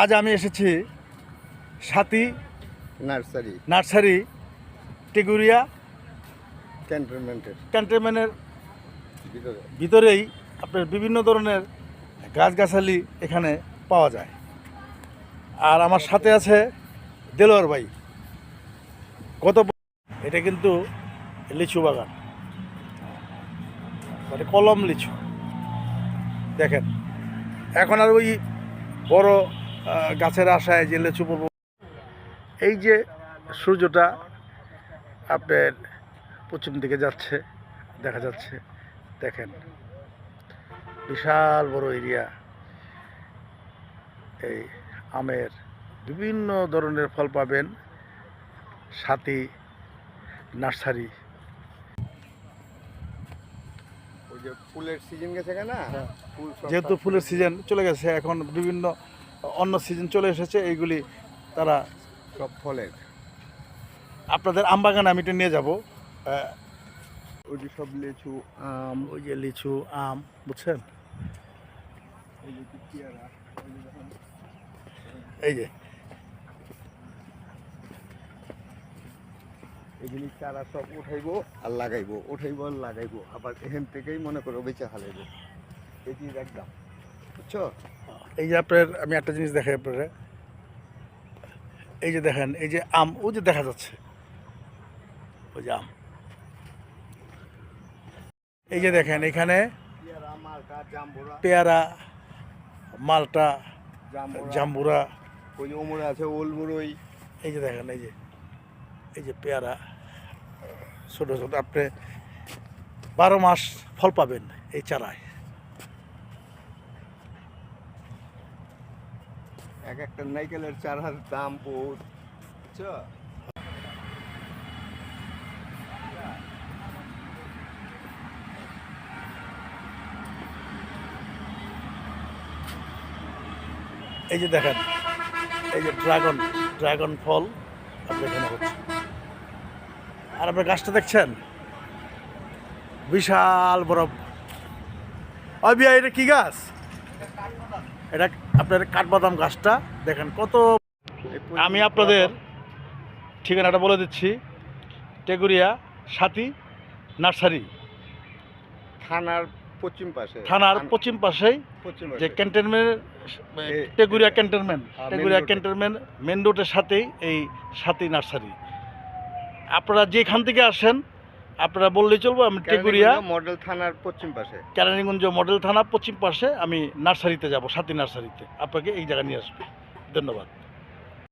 আজ আমি এসেছি সাথী নার্সারি। নার্সারি টেগুরিয়া ক্যান্টনমেন্টের। ক্যান্টনমেন্টের ভিতরে। ভিতরেই আপনার বিভিন্ন ধরনের গাছগাছালি এখানে পাওয়া যায়। আর আমার সাথে আছে দেলোয়ার ভাই। কত ব- এটা কিন্তু লিচু বাগান। মানে কলম লিচু। দেখেন। এখন আর ওই বড় গাছের আশায় যে লেচু পড়ব। এই যে সূর্যটা আপনার পশ্চিম দিকে যাচ্ছে দেখা যাচ্ছে দেখেন বিশাল বড় এরিয়া। এই আমের বিভিন্ন ধরনের ফল পাবেন সাথী নার্সারি। ওই যে ফুলের সিজন গেছে না? হ্যাঁ। ফুল যেহেতু ফুলের সিজন চলে গেছে এখন বিভিন্ন অন্য সিজন চলে এসেছে এইগুলি তারা সব ফলের। আপনাদের আম বাগানে আমি এটা নিয়ে যাব। ওই যে সব লিচু আম। ওই যে লিচু আম বুঝছেন? এই যে। এগুলি চারা সব উঠাইবো আর লাগাইবো উঠাইবো আর লাগাইবো। আবার এখান থেকেই মনে করো বেচা হালাইবো। এটি একদম। বুঝছ? এই যে আপনার আমি একটা জিনিস দেখাই আপনারা। এই যে দেখেন এই যে আম ও যে দেখা যাচ্ছে। ওই যে আম। এই যে দেখেন এখানে পেয়ারা মালটা জাম্বুরা। ওই যে ওমরা আছে ওলবুরই এই যে দেখেন এই যে এই যে পেয়ারা। ছোটো ছোটো আপনি বারো মাস ফল পাবেন এই চারায়। এক একটা নাইকেলের চারার দাম বহুত এই যে দেখেন, এই যে ড্রাগন ড্রাগন ফল আর আপনার গাছটা দেখছেন? বিশাল বরফ ওই বিয়া, এটা কি গাছ? এটা আপনার কাঠবাদাম গাছটা দেখেন কত আমি আপনাদের ঠিকানাটা বলে দিচ্ছি। টেগুরিয়া সাথী নার্সারি। থানার পশ্চিম পাশে। থানার পশ্চিম পাশেই যে পাশে। Cantonment Teghoria cantonment. হ্যাঁ, টেগুরিয়া। ক্যান্টনমেন্ট মেন রোডের সাথেই এই সাথী নার্সারি। আপনারা যেখান থেকে আসেন আপনারা বললেই চলবো আমি টেগুরিয়া মডেল থানার পশ্চিম পাশে। কেরানীগঞ্জ মডেল থানা পশ্চিম পাশে আমি নার্সারিতে যাব সাথী নার্সারিতে। আপনাকে এই জায়গায় নিয়ে আসবে। ধন্যবাদ।